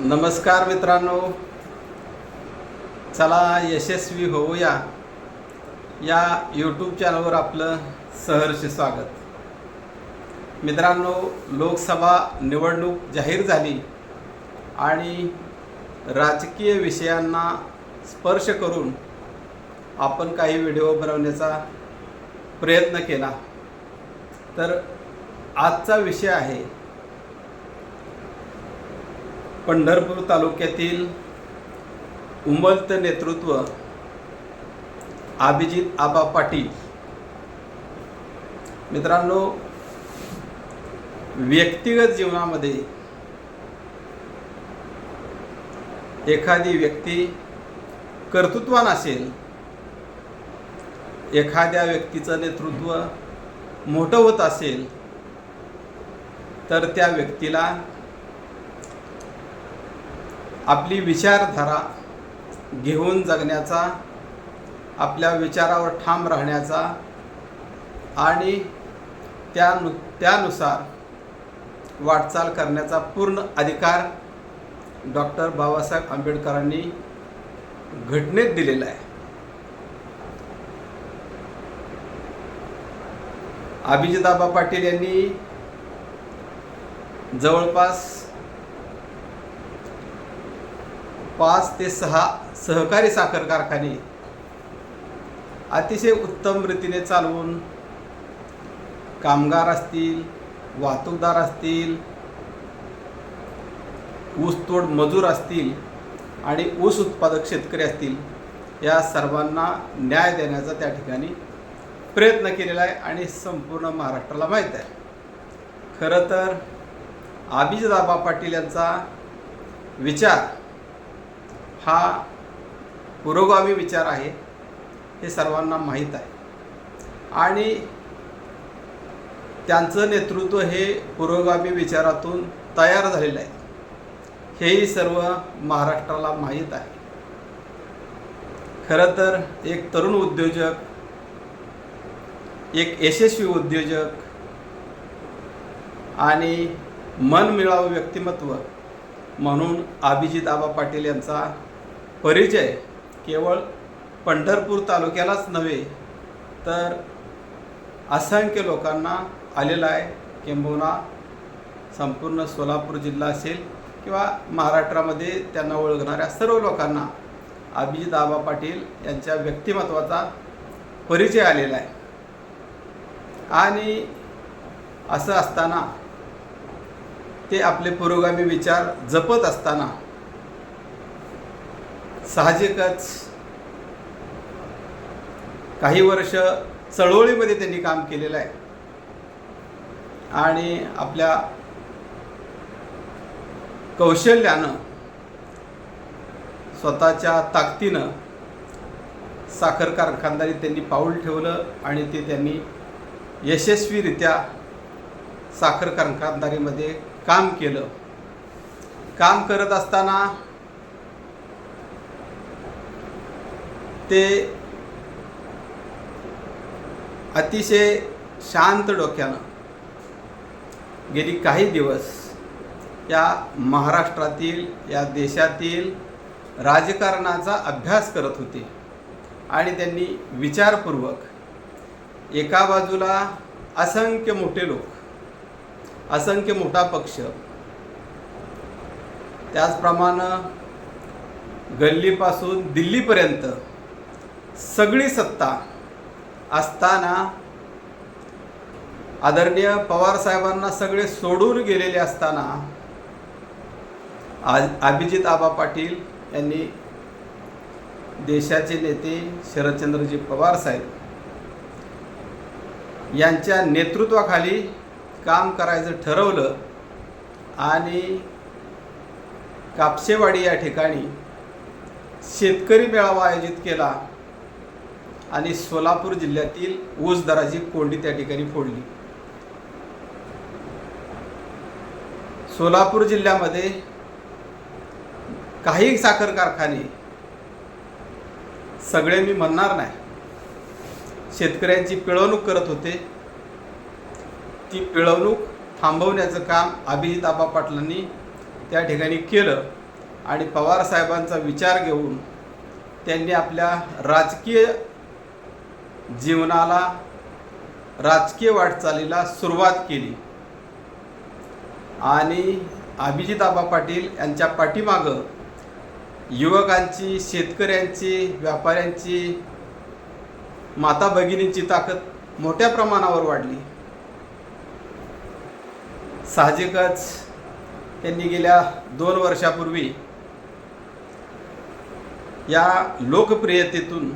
नमस्कार मित्रांनो. चला यशस्वी होऊया. या यूट्यूब चॅनलवर आपलं सहर्ष स्वागत. मित्रांनो लोकसभा निवडणूक जाहीर झाली आणि राजकीय विषयांना स्पर्श करून आपण काही व्हिडिओ बनवण्याचा प्रयत्न केला. तर आजचा विषय आहे पंढरपूर तालुक्यातील उमलत नेतृत्व अभिजित आबा पाटील. मित्रांनो व्यक्तिगत जीवनामध्ये एखादी व्यक्ती कर्तृत्वान असेल एखाद्या व्यक्तीचं नेतृत्व मोठं होत असेल तर त्या व्यक्तीला आपली विचारधारा घेऊन जगण्याचा आपल्या विचारावर ठाम राहण्याचा आणि त्यानु त्यानुसार वाटचाल करण्याचा पूर्ण अधिकार डॉक्टर बाबासाहेब आंबेडकरांनी घटनेत दिलेला आहे. अभिजिताबा पाटील यांनी जवळपास पाच ते सहा सहकारी साखर कारखाने अतिशय उत्तम रीतीने चालवून कामगार असतील वाहतूकदार असतील ऊसतोड मजूर असतील आणि ऊस उत्पादक शेतकरी असतील या सर्वांना न्याय देण्याचा त्या ठिकाणी प्रयत्न केलेला आहे आणि संपूर्ण महाराष्ट्राला माहीत आहे. खरं तर अभिजिताबा पाटील यांचा विचार हा पुरोगामी विचार आहे हे सर्वांना माहीत आहे. आणि त्यांचं नेतृत्व हे पुरोगामी विचारातून तयार झालेलं आहे. हेही सर्व महाराष्ट्राला माहीत आहे. खरं तर एक तरुण उद्योजक एक यशस्वी उद्योजक आणि मनमिळावं व्यक्तिमत्व म्हणून अभिजित आबा पाटील यांचा परिचय केवळ पंढरपूर तालुक्यालाच नव्हे तर असंख्य लोकांना आलेला आहे. किंबहुना संपूर्ण सोलापूर जिल्हा असेल किंवा महाराष्ट्रामध्ये त्यांना ओळखणाऱ्या सर्व लोकांना अभिजित आबा पाटील यांच्या व्यक्तिमत्वाचा परिचय आलेला आहे. आणि असं असताना ते आपले पुरोगामी विचार जपत असताना साहजिकच काही वर्ष चळवळीमध्ये त्यांनी काम केलेलं आहे. आणि आपल्या कौशल्यानं स्वतःच्या ताकदीनं साखर कारखानदारी त्यांनी पाऊल ठेवलं आणि ते त्यांनी यशस्वीरित्या साखर कारखानदारीमध्ये काम केलं. काम करत असताना ते अतिशय शांत डोक्यानं गेली काही दिवस या महाराष्ट्रातील या देशातील राजकारणाचा अभ्यास करत होते. आणि त्यांनी विचारपूर्वक एका बाजूला असंख्य मोठे लोक असंख्य मोठा पक्ष त्याचप्रमाणे गल्लीपासून दिल्लीपर्यंत सगळी सत्ता असताना आदरणीय पवारसाहेबांना सगळे सोडून गेलेले असताना आज अभिजित आबा पाटील यांनी देशाचे नेते शरदचंद्रजी पवारसाहेब यांच्या नेतृत्वाखाली काम करायचं ठरवलं आणि कापसेवाडी या ठिकाणी शेतकरी मेळावा आयोजित केला. आणि सोलापूर जिल्ह्यातील ऊस दराची कोंडी त्या ठिकाणी फोडली. सोलापूर जिल्ह्यामध्ये काही साखर कारखाने सगळे मी म्हणणार नाही. शेतकऱ्यांची पिळवणूक करत होते. ती पिळवणूक थांबवण्याचं काम अभिजित आबा पाटलांनी त्या ठिकाणी केलं आणि पवार साहेबांचा विचार घेऊन त्यांनी आपल्या राजकीय जीवनाला राजकीय वाटचालीला सुरुवात केली. आणि अभिजित आबा पाटील यांच्या पाठीमागं युवकांची शेतकऱ्यांची व्यापाऱ्यांची माता भगिनींची ताकद मोठ्या प्रमाणावर वाढली. साहजिकच त्यांनी गेल्या दोन वर्षापूर्वी या लोकप्रियतेतून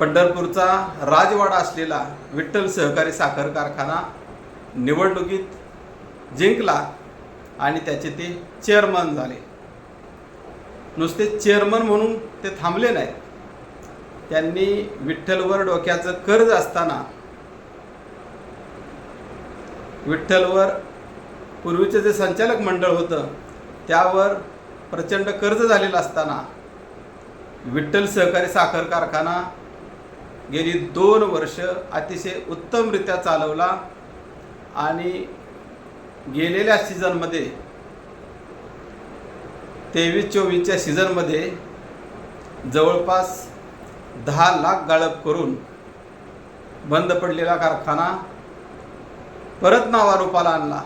पंढरपूरचा राजवाडा असलेला विठ्ठल सहकारी साखर कारखाना निवडणुकीत जिंकला आणि त्याचे ते चेअरमन झाले. नुसते चेअरमन म्हणून ते थांबले नाहीत. त्यांनी विठ्ठलवर डोक्याचं कर्ज असताना विठ्ठलवर पूर्वीचं जे संचालक मंडळ होतं त्यावर प्रचंड कर्ज झालेलं असताना विठ्ठल सहकारी साखर कारखाना गेली दोन वर्ष अतिशय उत्तमरित्या चालवला आणि गेलेल्या सीझनमध्ये तेवीस चोवीसच्या सीझनमध्ये जवळपास दहा लाख गाळप करून बंद पडलेला कारखाना परत नावारूपाला आणला.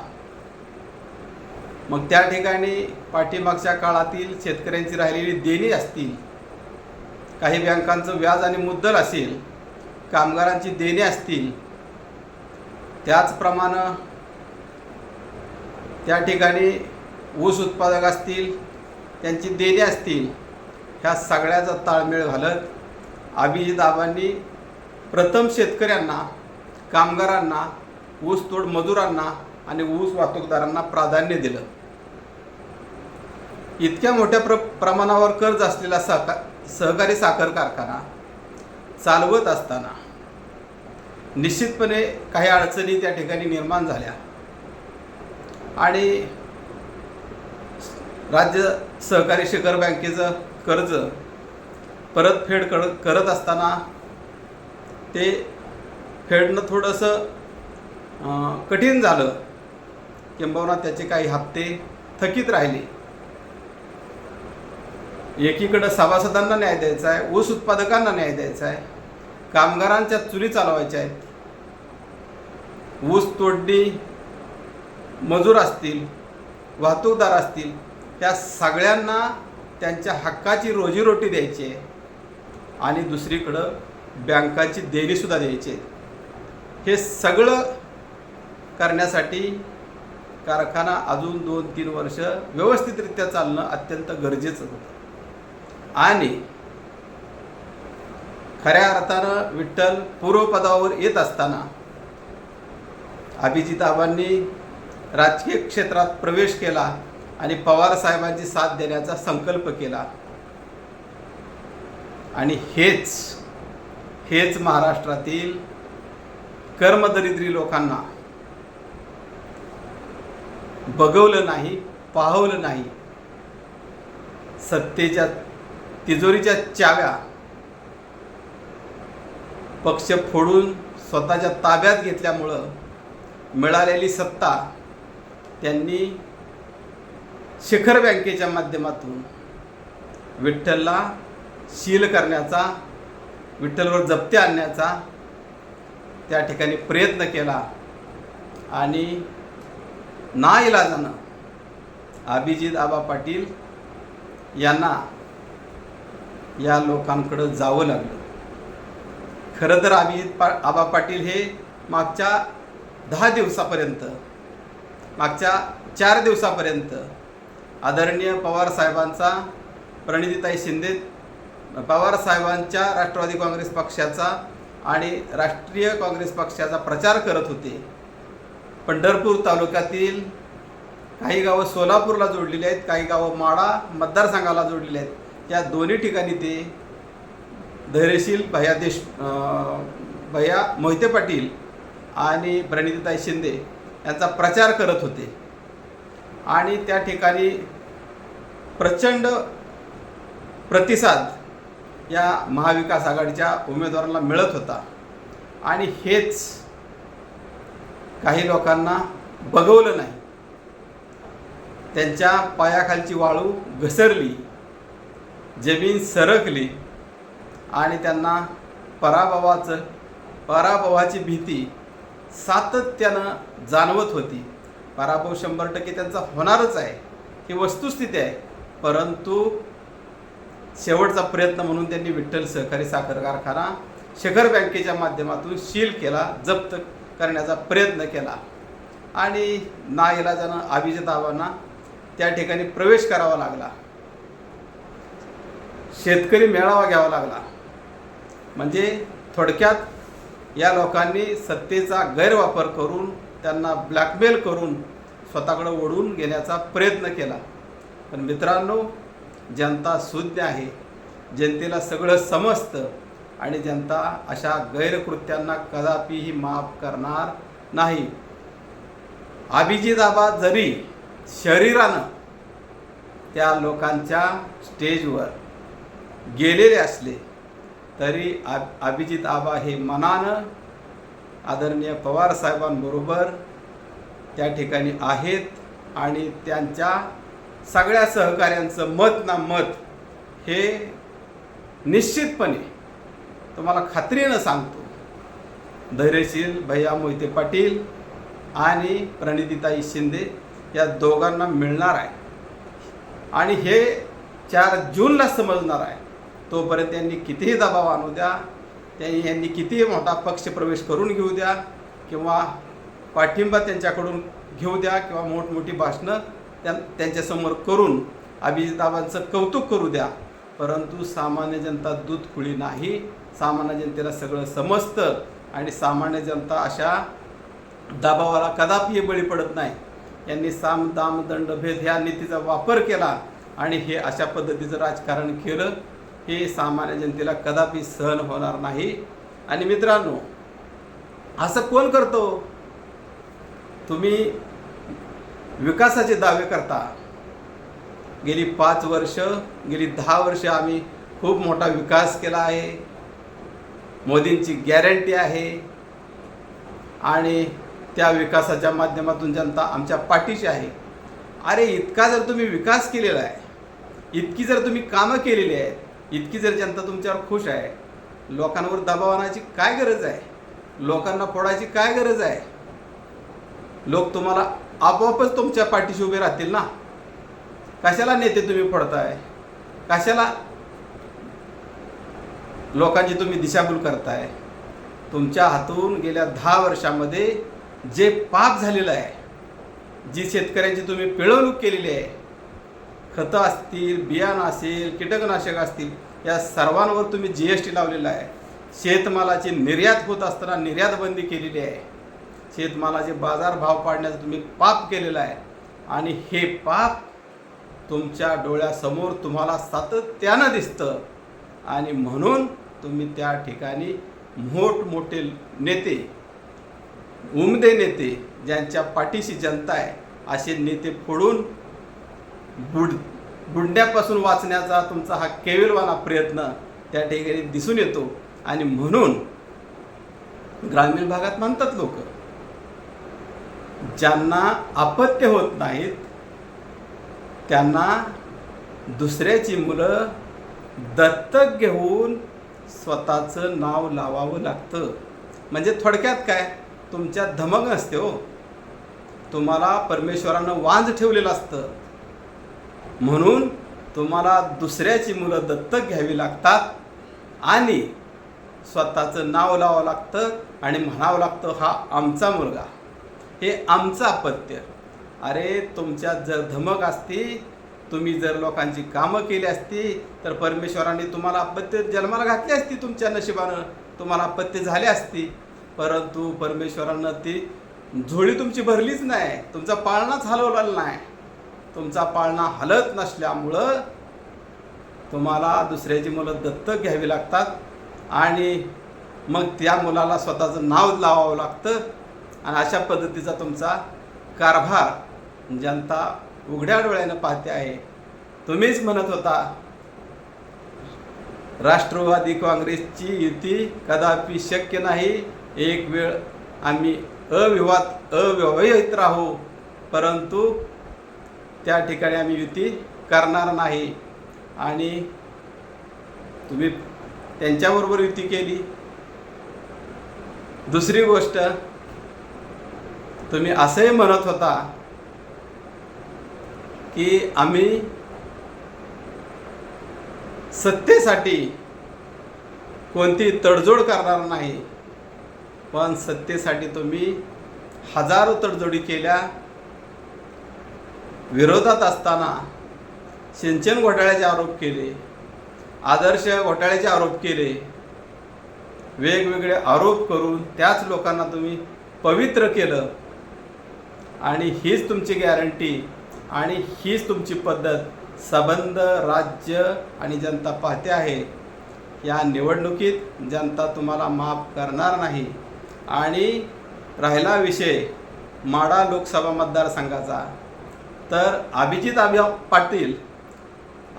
मग त्या ठिकाणी पाठीमागच्या काळातील शेतकऱ्यांची राहिलेली देणी असतील काही बँकांचं व्याज आणि मुद्दल असेल कामगारांची देणे असतील त्याचप्रमाणे त्या ठिकाणी ऊस उत्पादक असतील त्यांची देणे असतील ह्या सगळ्याचा ताळमेळ घालत अभिजिताबांनी प्रथम शेतकऱ्यांना कामगारांना ऊसतोड मजुरांना आणि ऊस वाहतूकदारांना प्राधान्य दिलं. इतक्या मोठ्या प्र प्रमाणावर कर्ज असलेला सहका सहकारी साखर कारखाना चालवत असताना निश्चितपणे काही अडचणी त्या ठिकाणी निर्माण झाल्या. आणि राज्य सहकारी शिखर बँकेचं कर्ज परतफेड कर करत असताना ते फेडणं थोडंसं कठीण झालं. किंबहुना त्याचे काही हप्ते थकीत राहिले. एकीकडं सभासदांना न्याय द्यायचा आहे ऊस उत्पादकांना न्याय द्यायचा आहे. कामगारांच्या चुली चालवायच्या आहेत. ऊस तोडणी मजूर असतील वाहतूकदार असतील त्या सगळ्यांना त्यांच्या हक्काची रोजीरोटी द्यायची आहे. आणि दुसरीकडं बँकाची देणीसुद्धा द्यायची आहे हे सगळं करण्यासाठी कारखाना अजून दोन तीन वर्ष व्यवस्थितरित्या चालणं अत्यंत गरजेचं होतं. आणि खऱ्या अर्थानं विठ्ठल पूर्वपदावर येत असताना अभिजिताबांनी राजकीय क्षेत्रात प्रवेश केला आणि पवार साहेबांची साथ देण्याचा संकल्प केला. आणि हेच हेच महाराष्ट्रातील कर्मदरिद्री लोकांना बघवलं नाही पाहवलं नाही. सत्तेच्या तिजोरीच्या चाव्या पक्ष फोडून स्वतःच्या ताब्यात घेतल्यामुळं मिळालेली सत्ता त्यांनी शिखर बँकेच्या माध्यमातून विठ्ठलला शील करण्याचा विठ्ठलवर जप्ती आणण्याचा त्या ठिकाणी प्रयत्न केला आणि ना इलाजानं अभिजित आबा पाटील यांना या लोकांकडं जावं लागलं. खरं तर अभिजित पा आबा पाटील हे मागच्या दहा दिवसापर्यंत मागच्या चार दिवसापर्यंत आदरणीय पवार साहेबांचा प्रणितीताई शिंदे पवार साहेबांच्या राष्ट्रवादी काँग्रेस पक्षाचा आणि राष्ट्रीय काँग्रेस पक्षाचा प्रचार करत होते. पंढरपूर तालुक्यातील काही गावं सोलापूरला जोडलेली आहेत काही गावं माडा मतदारसंघाला जोडलेली आहेत. या दोन्ही ठिकाणी ते धैर्यशील भैया देश भैया मोहिते पाटील आणि प्रणितीताई शिंदे यांचा प्रचार करत होते. आणि त्या ठिकाणी प्रचंड प्रतिसाद या महाविकास आघाडीच्या उमेदवारांना मिळत होता. आणि हेच काही लोकांना बघवलं नाही. त्यांच्या पायाखालची वाळू घसरली जमीन सरकली आणि त्यांना पराभवाचं पराभवाची भीती सातत्यानं जाणवत होती. पराभव शंभर टक्के त्यांचा होणारच आहे. ही वस्तुस्थिती आहे. परंतु शेवटचा प्रयत्न म्हणून त्यांनी विठ्ठल सहकारी साखर कारखाना शिखर बँकेच्या माध्यमातून सील केला जप्त करण्याचा प्रयत्न केला. आणि ना इलाजानं आव्हांना त्या ठिकाणी प्रवेश करावा लागला. शेतकरी मेळावा घ्यावा लागला. म्हणजे थोडक्यात या लोकांनी सत्तेचा गैरवापर करून त्यांना ब्लॅकमेल करून स्वतःकडं ओढून घेण्याचा प्रयत्न केला. पण मित्रांनो जनता सुज्ञ आहे. जनतेला सगळं समजतं आणि जनता अशा गैरकृत्यांना कदापिही माफ करणार नाही. अभिजित आबा जरी शरीरानं त्या लोकांच्या स्टेजवर गेलेले असले तरी आ अभिजित आबा हे मनानं आदरणीय पवार साहेबांबरोबर त्या ठिकाणी आहेत आणि त्यांच्या सगळ्या सहकाऱ्यांचं मत ना मत हे निश्चितपणे तुम्हाला खात्रीनं सांगतो. धैर्यशील भैया मोहिते पाटील आणि प्रणितीताई शिंदे या दोघांना मिळणार आहे. आणि हे चार जूनला समजणार आहे. तोपर्यंत यांनी कितीही दबाव आणू द्या त्यांनी यांनी कितीही मोठा पक्ष प्रवेश करून घेऊ द्या किंवा पाठिंबा त्यांच्याकडून घेऊ द्या किंवा मोठमोठी भाषणं त्या त्यांच्यासमोर करून अभिजिताबांचं कौतुक करू द्या. परंतु सामान्य जनता दूध खुळी नाही. सामान्य जनतेला सगळं समजतं आणि सामान्य जनता अशा दबावाला कदापि बळी पडत नाही. यांनी साम दाम दंड भेद ह्या नीतीचा वापर केला आणि हे अशा पद्धतीचं राजकारण केलं. हे सामान्य जनतेला कदापि सहन होणार नाही. आणि मित्रांनो असं कोण करतो? तुम्ही विकासाचे दावे करता. गेली पाच वर्ष गेली दहा वर्ष आम्ही खूप मोठा विकास केला आहे. मोदींची गॅरंटी आहे. आणि त्या विकासाच्या माध्यमातून जनता आमच्या पाठीशी आहे. अरे इतका जर तुम्ही विकास केलेला आहे इतकी जर तुम्ही कामं केलेली आहेत इतकी जर जनता तुमच्यावर खुश आहे लोकांवर दबाव आणायची काय गरज आहे? लोकांना फोडायची काय गरज आहे? लोक तुम्हाला आपोआपच तुमच्या पाठीशी उभे राहतील ना? कशाला नेते तुम्ही फोडताय? कशाला लोकांची तुम्ही दिशाभूल करताय? तुमच्या हातून गेल्या दहा वर्षामध्ये जे पाप झालेलं आहे जी शेतकऱ्यांची तुम्ही पिळवणूक केलेली आहे खतं असतील बियाणं असेल कीटकनाशक असतील या सर्वांवर तुम्ही जी एस टी लावलेला आहे. शेतमालाची निर्यात होत असताना निर्यात बंदी केलेली आहे. शेतमालाचे बाजार भाव पाडण्याचं तुम्ही पाप केलेलं आहे. आणि हे पाप तुमच्या डोळ्यासमोर तुम्हाला सातत्यानं दिसतं. आणि म्हणून तुम्ही त्या ठिकाणी मोठमोठे नेते उमदे नेते ज्यांच्या पाठीशी जनता आहे असे नेते फोडून बुड बुडण्यापासून वाचण्याचा तुमचा हा केविलवाना प्रयत्न त्या ठिकाणी दिसून येतो. आणि म्हणून ग्रामीण भागात म्हणतात लोक ज्यांना अपत्य होत नाहीत त्यांना दुसऱ्याची मुलं दत्तक घेऊन स्वतःचं नाव लावावं लागतं. म्हणजे थोडक्यात काय? तुमच्या धमक असते हो. तुम्हाला परमेश्वरानं वांज ठेवलेलं असतं. म्हणून तुम्हाला दुसऱ्याची मुलं दत्तक घ्यावी लागतात आणि स्वतःचं नाव लावावं लागतं आणि म्हणावं लागतं हा आमचा मुलगा. हे आमचं अपत्य. अरे तुमच्यात जर धमक असती तुम्ही जर लोकांची कामं केली असती तर परमेश्वराने तुम्हाला अपत्य जन्माला घातली असती तुमच्या नशिबानं. तुम्हाला अपत्य झाले असती. परंतु परमेश्वरानं ती झोळी तुमची भरलीच नाही. तुमचा पाळणाच हलवलेला नाही. तुमचा पाळणा हलत नसल्यामुळं तुम्हाला दुसऱ्याची मुलं दत्तक घ्यावी लागतात आणि मग त्या मुलाला स्वतःचं नाव लावावं लागतं. आणि अशा पद्धतीचा तुमचा कारभार जनता उघड्या डोळ्यानं पाहते आहे. तुम्हीच म्हणत होता राष्ट्रवादी काँग्रेसची युती कदापि शक्य नाही. एक वेळ आम्ही अविवाद अव्यवहित राहू. परंतु त्या ठिकाणी आम्ही युती करणार नाही. आणि तुम्ही त्यांच्याबरोबर युती केली. दुसरी गोष्ट तुम्ही असंही म्हणत होता की आम्ही सत्तेसाठी कोणती तडजोड करणार नाही. पण सत्तेसाठी तुम्ही हजारो तडजोडी केल्या. विरोधात असताना सिंचन घोटाळ्याचे आरोप केले आदर्श घोटाळ्याचे आरोप केले वेगवेगळे आरोप करून त्याच लोकांना तुम्ही पवित्र केलं. आणि हीच तुमची गॅरंटी आणि हीच तुमची पद्धत संबंध राज्य आणि जनता पाहते आहे. या निवडणुकीत जनता तुम्हाला माफ करणार नाही. आणि राहिला विषय माडा लोकसभा मतदारसंघाचा. तर अभिजित अभिया पाटील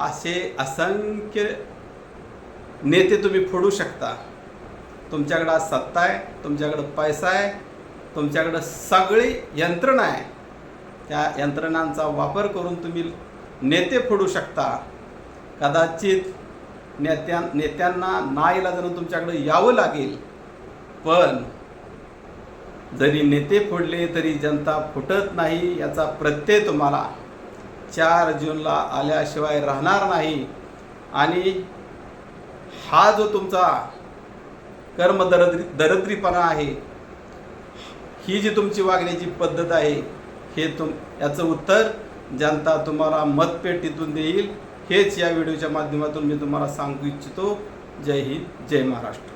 असे असंख्य नेते तुम्ही फोडू शकता. तुमच्याकडं आज सत्ता आहे तुमच्याकडं पैसा आहे तुमच्याकडं सगळी यंत्रणा आहे. त्या यंत्रणांचा वापर करून तुम्ही नेते फोडू शकता. कदाचित नेत्या नेत्यांना नाईलाजानं तुमच्याकडं यावं लागेल पण जरी नेते फोडले तरी जनता फुटत नाही याचा प्रत्यय तुम्हाला चार जूनला आल्याशिवाय राहणार नाही. आणि हा जो तुमचा कर्मदरद्री दरद्रीपणा आहे ही जी तुमची वागण्याची पद्धत आहे हे तुम याचं उत्तर जनता तुम्हाला मतपेटीतून देईल. हेच या व्हिडिओच्या माध्यमातून मी तुम्हाला सांगू इच्छितो. जय हिंद जय महाराष्ट्र.